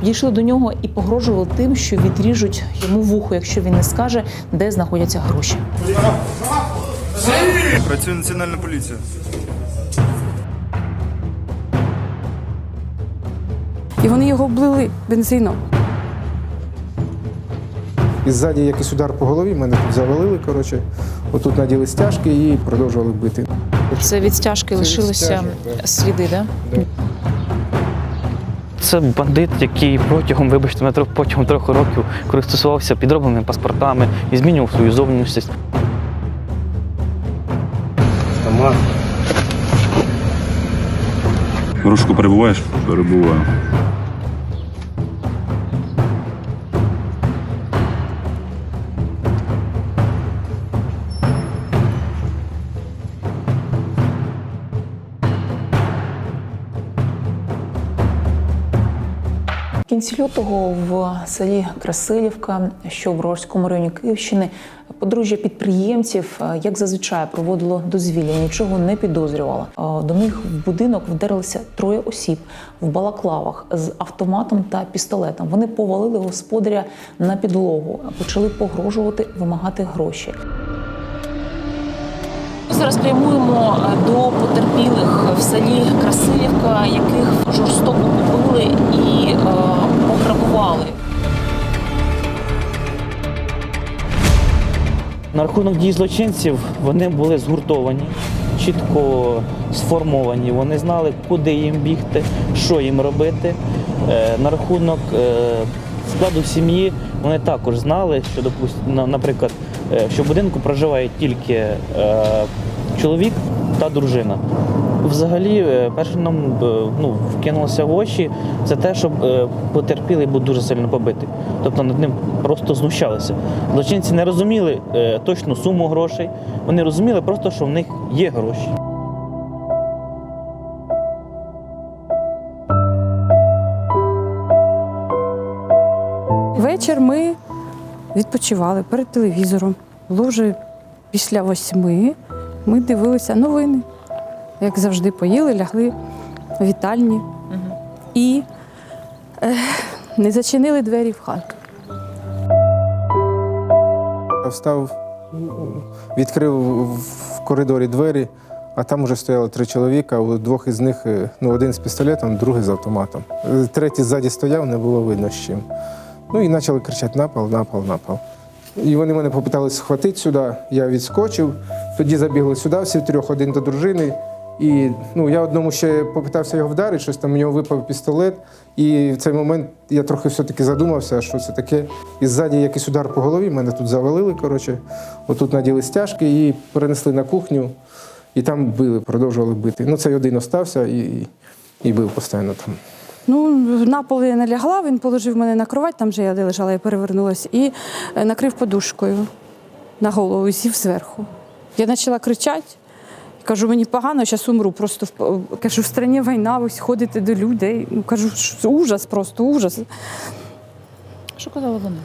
Підійшли до нього і погрожували тим, що відріжуть йому вухо, якщо він не скаже, де знаходяться гроші. Працює національна поліція. І вони його облили бензином. І ззаді якийсь удар по голові, мене тут завалили, коротше. Отут наділи стяжки і продовжували бити. Це від стяжки лишилися сліди, да? Це бандит, який протягом, вибачте, мене, трох- протягом трьох років користувався підробленими паспортами і змінював свою зовнішність. В розшуку перебуваєш? Перебуваю. Кінці лютого в селі Красилівка, що в Рожському районі Київщини, подружжя підприємців, е, як зазвичай, проводило дозвілля, нічого не підозрювало. Е, До них в будинок вдарилися троє осіб в балаклавах з автоматом та пістолетом. Вони повалили господаря на підлогу, почали погрожувати, вимагати гроші. Зараз прямуємо е, до потерпілих в селі Красилівка, яких жорстоко побили і пограбували. На рахунок дій злочинців вони були згуртовані, чітко сформовані. Вони знали, куди їм бігти, що їм робити. Е, На рахунок е, складу сім'ї вони також знали, що, допустим, наприклад, е, що в будинку проживає тільки чоловік та дружина. Взагалі, е, перше нам е, ну, вкинулося в очі, це те, щоб е, потерпілий був дуже сильно побитий. Тобто над ним просто знущалися. Злочинці не розуміли точну суму грошей, вони розуміли просто, що в них є гроші. Вечір ми відпочивали перед телевізором. Було вже після восьми. Ми дивилися новини. Як завжди, поїли, лягли в вітальні і е, не зачинили двері в хату. Встав, відкрив в коридорі двері, а там вже стояло три чоловіка. У двох із них е, ну, один з пістолетом, другий з автоматом. Е, Третій ззаді стояв, не було видно з чим. Ну і почали кричати напал, напал, напал. І вони мене попитались схватити сюди. Я відскочив. Тоді забігли сюди, всі трьох, один до дружини. І ну, я одному ще попитався його вдарити, щось там у нього випав пістолет. І в цей момент я трохи все-таки задумався, що це таке. І ззаді якийсь удар по голові, мене тут завалили. Коротше, отут наділи стяжки і перенесли на кухню, і там били, продовжували бити. Ну, цей один остався і, і бив постійно там. Ну, на пол я не лягла, він положив мене на кровать, там же я лежала, я перевернулася, і е, накрив подушкою на голову сів зверху. Я почала кричати. Кажу, мені погано, зараз умру. Просто в- кажу, в країні війна, ви ходите до людей. Ну, кажу, «Що- ужас, просто ужас. Що казали вони?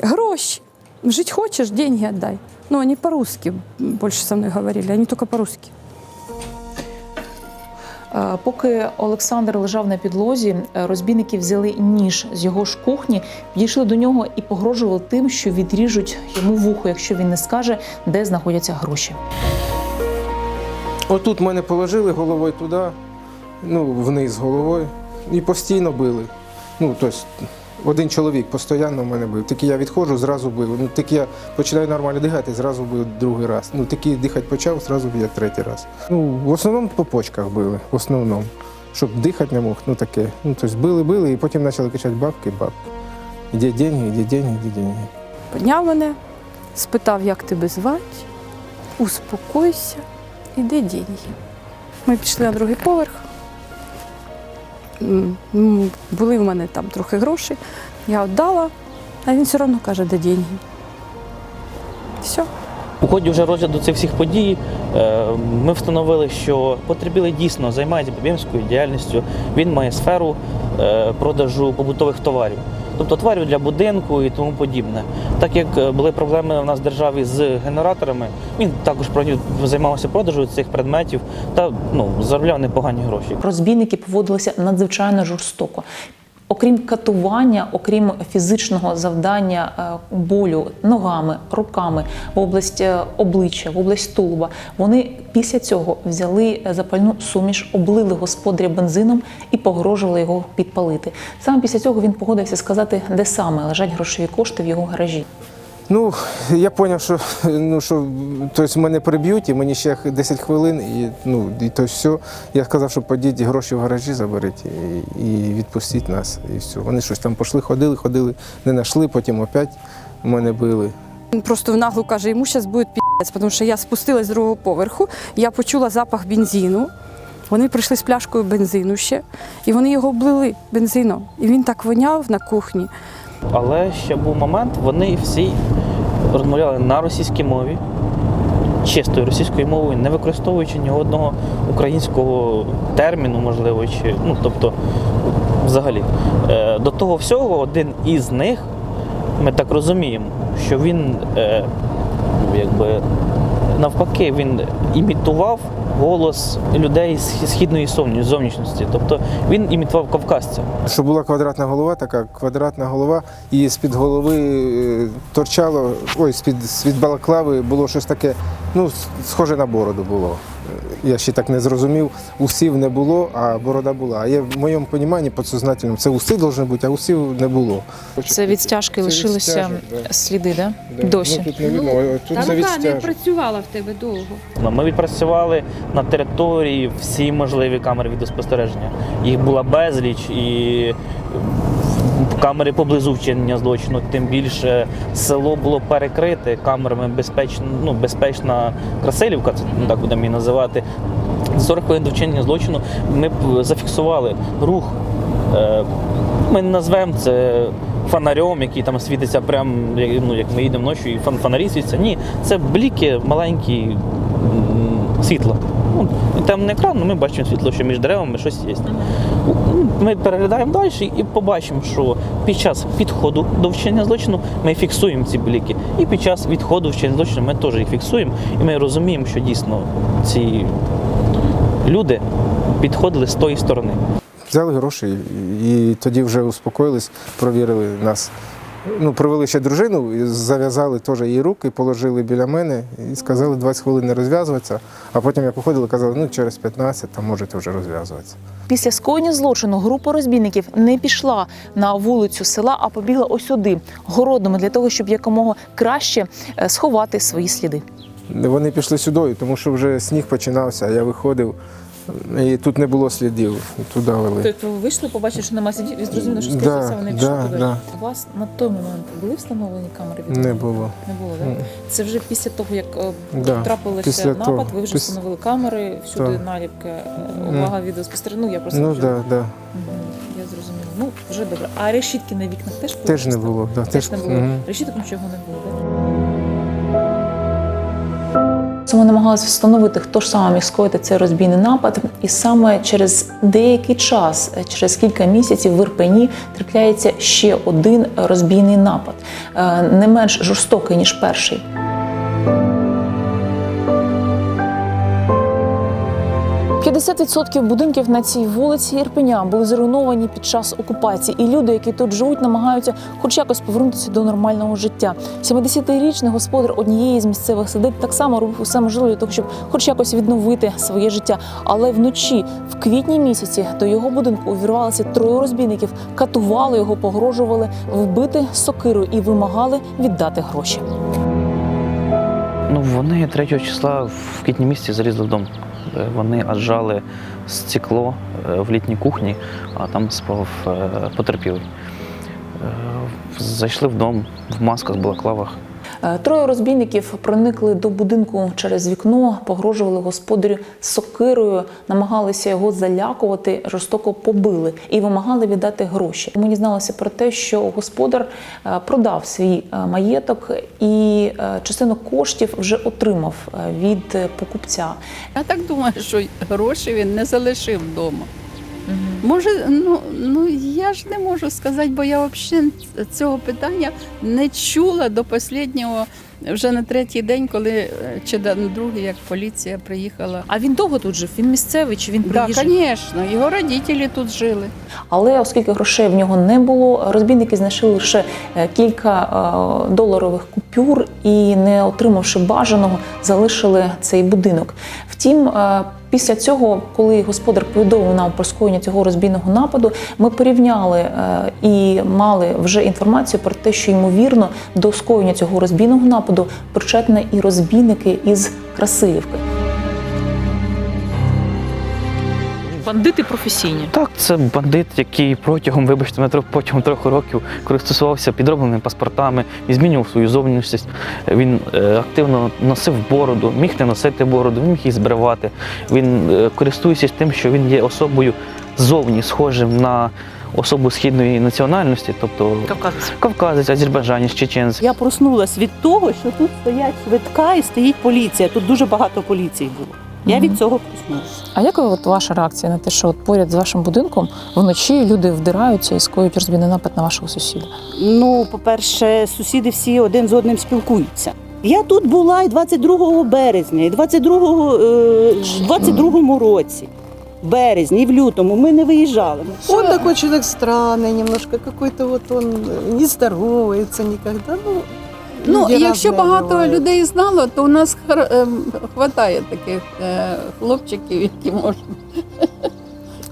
Гроші. Жить хочешь, деньги отдай. Ну, они по-русски больше со мной говорили, они только по-русски. Е, Поки Олександр лежав на підлозі, е, розбійники взяли ніж з його ж кухні, підійшли до нього і погрожували тим, що відріжуть йому вухо, якщо він не скаже, де знаходяться гроші. Отут мене положили головою туди, ну, вниз головою, і постійно били. Ну, тобто, один чоловік постійно в мене бив. Тільки я відходжу, зразу бив. Ну, тільки я починаю нормально дихати, зразу бив другий раз. Ну, тільки дихати почав, зразу б'є третій раз. Ну, в основному по почках били, в основному. Щоб дихати не мог, ну таке. Ну, тобто били, били, і потім почали кричати бабки, бабки. Де деньги, де деньги, де деньги. Підняв мене, спитав, як тебе звати, успокойся, і де деньги. Ми пішли на другий поверх. Були в мене там трохи грошей. Я віддала, а він все одно каже, де деньги. Все. У ході вже розгляду цих всіх подій е, ми встановили, що потерпілий дійсно займається підприємською діяльністю. Він має сферу е, продажу побутових товарів. Тобто тварів для будинку і тому подібне. Так як е, були проблеми в нас в державі з генераторами, він також займався продажем цих предметів та ну, заробляв непогані гроші. Розбійники поводилися надзвичайно жорстоко. Окрім катування, окрім фізичного завдання е, болю ногами, руками в область е, обличчя, в область тулуба, вони після цього взяли е, запальну суміш, облили господаря бензином і погрожували його підпалити. Саме після цього він погодився сказати, де саме лежать грошові кошти в його гаражі. Ну, я зрозумів, що, ну, що тобто мене приб'ють, і мені ще 10 хвилин, і, ну, і то все. Я сказав, що подіть гроші в гаражі заберіть і, і відпустіть нас. І все. Вони щось там пішли, ходили, ходили, не знайшли, потім опять мене били. Він просто в наглу каже, йому зараз буде пі***ць, тому що я спустилась з другого поверху, я почула запах бензину. Вони прийшли з пляшкою бензину ще, і вони його облили бензином. І він так воняв на кухні. Але ще був момент, вони всі розмовляли на російській мові, чистою російською мовою, не використовуючи ні одного українського терміну, можливо, чи ну тобто, взагалі. Е, До того всього, один із них, ми так розуміємо, що він е, ну, якби навпаки, він імітував голос людей з східної зовні- зовнішності. Тобто він імітував кавказця. Що була квадратна голова, така квадратна голова, і з-під голови е, торчало, ой, з-під, з-під балаклави було щось таке, ну, схоже на бороду було. Я ще так не зрозумів, усів не було, а борода була. А я в моєму розумінні підсознательному, це уси повинні бути, а усів не було. Це від стяжки лишилися да. сліди, да? Да. Досі. Ну, тут не видно, а тут це від стяжок. працювала в тебе довго. Ну, Ми відпрацювали на території всі можливі камери відеоспостереження. Їх була безліч і камери поблизу вчинення злочину, тим більше село було перекрите камерами безпечно, ну, безпечна Красилівка, це ну, так будемо її називати. 40 хвилин до вчинення злочину ми зафіксували рух. е, Ми назвемо це фонарем, який там світиться прямо, як- ну, як ми їдемо ночі, і фон- фонарі світяться. Ні, це бліки маленькі м, світла. Ну, темний екран, ну, ми бачимо світло, що між деревами щось є. Ну, Ми переглядаємо далі і побачимо, що під час підходу до вчинення злочину ми фіксуємо ці бліки. І під час відходу вчинення злочину ми теж їх фіксуємо. І ми розуміємо, що дійсно ці люди підходили з тої сторони. Взяли гроші і, і тоді вже успокоїлись, провірили нас. Ну, провели ще дружину, і зав'язали теж її руки, положили біля мене і сказали 20 хвилин не розв'язуватися. А потім, як уходили, казали, ну через 15 там можете вже розв'язуватися. Після скоєння злочину група розбійників не пішла на вулицю села, а побігла ось сюди, городами, для того, щоб якомога краще е, сховати свої сліди. Вони пішли сюди, тому що вже сніг починався, а я виходив, і тут не було слідів. Туди вели. Тобто ви вийшли, побачили, що немає слідів, і зрозуміли, що скоріше все вони пішли туди. У вас на той момент були встановлені камери? Не було. Не було, так? Це вже після того, як е, Да, трапилося після напад, того. ви вже Піс- встановили камери, всюди Так. наліпки, е, увага відеоспостереження. Ну, я просто Ну вже... да, да. Мгм, я зрозуміла. Ну, вже добре. А решітки на вікнах теж були? теж не було. Да, Теж не було. Мгм. Решіток нічого не було, так? Ми намагалися встановити, хто ж саме міг скоїти цей розбійний напад, і саме через деякий час, е, через кілька місяців в Ірпені трапляється ще один розбійний напад, е, не менш жорстокий ніж перший. 50% будинків на цій вулиці Ірпеня були зруйновані під час окупації, і люди, які тут живуть, намагаються хоч якось повернутися до нормального життя. 70-річний господар однієї з місцевих садиб так само робив усе можливе для того, щоб хоч якось відновити своє життя. Але вночі, в квітні місяці, до його будинку увірвалися троє розбійників, катували його, погрожували вбити сокирою і вимагали віддати гроші. Ну, вони 3 числа в квітні місяці залізли в дом. Е, Вони аджали стекло е, в літній кухні, а там спав е, потерпілий. Зайшли в дом в масках, балаклавах. Е, Троє розбійників проникли до будинку через вікно, погрожували господарю сокирою, намагалися його залякувати, жорстоко побили і вимагали віддати гроші. Ми дізналися про те, що господар е, продав свій е, маєток і частину коштів вже отримав від покупця. Я так думаю, що гроші він не залишив вдома. Може, ну, ну я ж не можу сказати, бо я взагалі цього питання не чула до останнього, вже на третій день, коли е, чи на другий, як поліція приїхала. А він довго тут жив? Він місцевий чи він Так, приїжджав? звісно, його родителі тут жили. Але оскільки грошей в нього не було, розбійники знайшли лише е, кілька е, доларових купюр і, не отримавши бажаного, залишили цей будинок. Втім, після цього, коли господар повідомив нам про скоєння цього розбійного нападу, ми порівняли е, і мали вже інформацію про те, що ймовірно до скоєння цього розбійного нападу причетні і розбійники із Красилівки. Бандити професійні. Так, це бандит, який протягом, вибачте, мене, трохи- протягом трьох років користувався підробленими паспортами, він змінював свою зовнішність. Він е, активно носив бороду, міг не носити бороду, він міг її збривати. Він е, користуючись тим, що він є особою зовні схожим на особу східної національності, тобто Кавказець. кавказець, азербайджанець, чеченець. Я проснулась від того, що тут стоять швидка і стоїть поліція. Тут дуже багато поліції було. Я від цього проснулася. А яка от ваша реакція на те, що от поряд з вашим будинком вночі люди вдираються і скоюють розбійний напад на вашого сусіда? Ну, по-перше, сусіди всі один з одним спілкуються. Я тут була і 22 березня, і 22, е, в 22 році. В березні і в лютому ми не виїжджали. Он такой человек странный немножко, какой-то вот он не здоровается никогда. Ну, Ну, люди якщо багато бывают. людей знало, то у нас хр ем, хватає таких е, хлопчиків, які можуть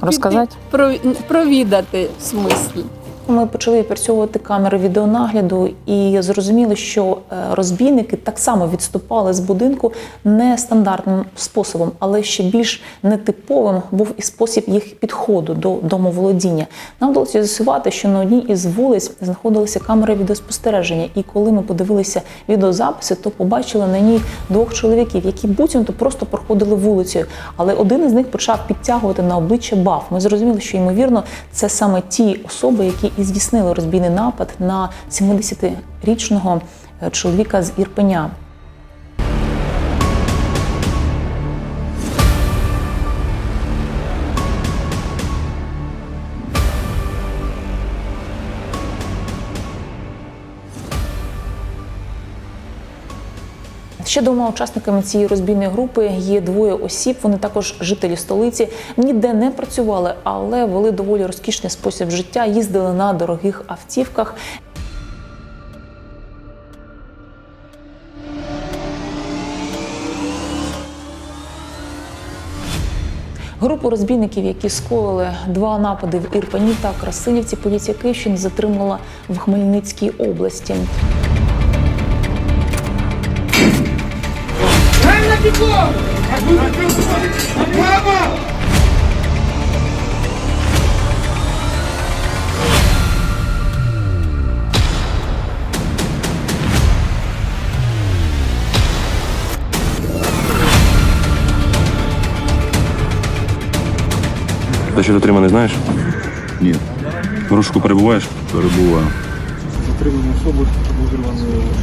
Розказати? пров- провідати смислі. Ми почали відпрацьовувати камери відеонагляду і зрозуміли, що е, розбійники так само відступали з будинку не стандартним способом, але ще більш нетиповим був і спосіб їх підходу до домоволодіння. Нам вдалося з'ясувати, що на одній із вулиць знаходилися камери відеоспостереження, і коли ми подивилися відеозаписи, то побачили на ній двох чоловіків, які буцімто просто проходили вулицею. Але один із них почав підтягувати на обличчя баф. Ми зрозуміли, що ймовірно це саме ті особи, які і здійснили розбійний напад на 70-річного е, чоловіка з Ірпеня. Ще двома учасниками цієї розбійної групи є двоє осіб. Вони також жителі столиці. Ніде не працювали, але вели доволі розкішний спосіб життя. Їздили на дорогих автівках. Групу розбійників, які скоїли два напади в Ірпені та Красилівці, поліція Київщини затримала в Хмельницькій області. Ти що дотриманий знаєш? Ні. В розшуку перебуваєш? Перебуваю. Е,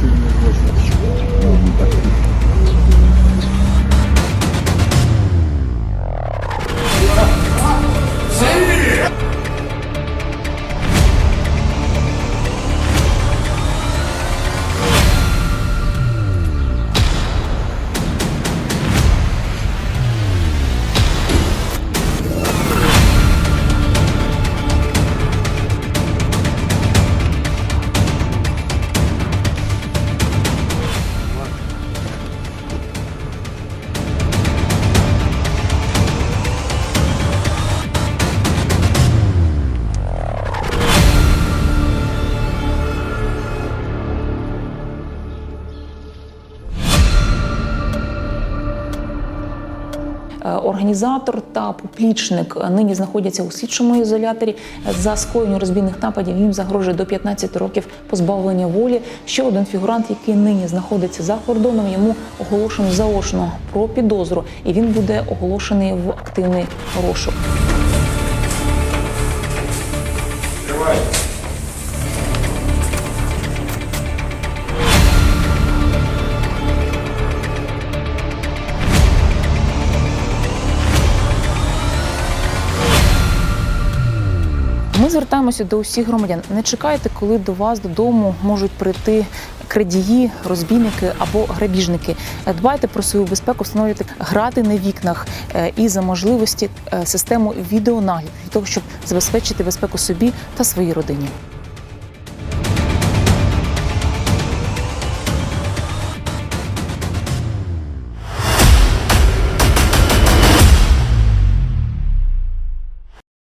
Організатор та поплічник нині знаходяться у слідчому ізоляторі. За скоєння розбійних нападів їм загрожує до 15 років позбавлення волі. Ще один фігурант, який нині знаходиться за кордоном, йому оголошено заочно про підозру, і він буде оголошений в активний розшук. Звертаємося до усіх громадян. Не чекайте, коли до вас додому можуть прийти крадії, розбійники або грабіжники. Дбайте про свою безпеку, встановлюйте грати на вікнах е, і за можливості е, систему відеонагляду для того, щоб забезпечити безпеку собі та своїй родині.